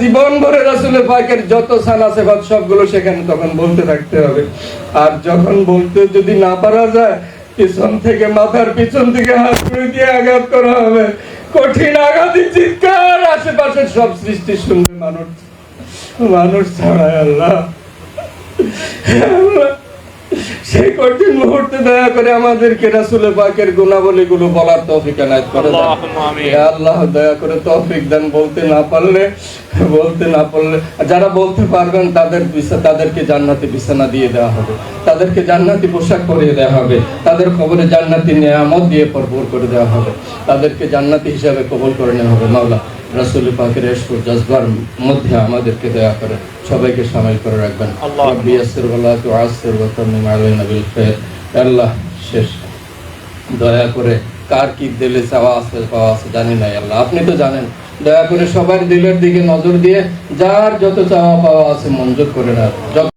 জীবন ভরে রাসুল পাকের যত সান আছে বা সবগুলো সেখানে তখন বলতে থাকতে হবে। আর যখন বলতে যদি না পারা যায়, পিছন থেকে মাথার পিছন থেকে হাত করে দিয়ে আঘাত করা হবে। কঠিন আঘাতি চিৎকার আশেপাশে সব সৃষ্টি শুনবে মানুষ। মানুষ ছাড়া আল্লাহ। সেই কঠিন মুহূর্তে দয়া করে আমাদেরকে রাসুল পাকের বলার তৌফিক এনায়েত করে আল্লাহ দয়া করে তৌফিক দেন বলতে না পারলে বলতে না পারলে। যারা বলতে পারবেন তাদের তাদেরকে জান্নাতি বিছানা দিয়ে দেওয়া হবে। তাদেরকে জান্নাতি পোশাক পরিয়ে দেওয়া হবে। তাদের খবরে জান্নাতি নিয়ামত দিয়ে ভরপুর করে দেওয়া হবে। তাদেরকে জান্নাতি হিসাবে কবল করে নেওয়া হবে। মাওলা রাসুল পাকের এসকো জজবার মধ্যে আমাদেরকে দয়া করে সবাইকে সামিল করে রাখবেন। আল্লাহ। শেষ। দয়া করে কার কি দিলে চাওয়া আছে পাওয়া আছে জানি না আল্লাহ। আপনি তো জানেন দয়া করে সবার দিলের দিকে নজর দিয়ে যার যত চাওয়া পাওয়া আছে মঞ্জুর করে না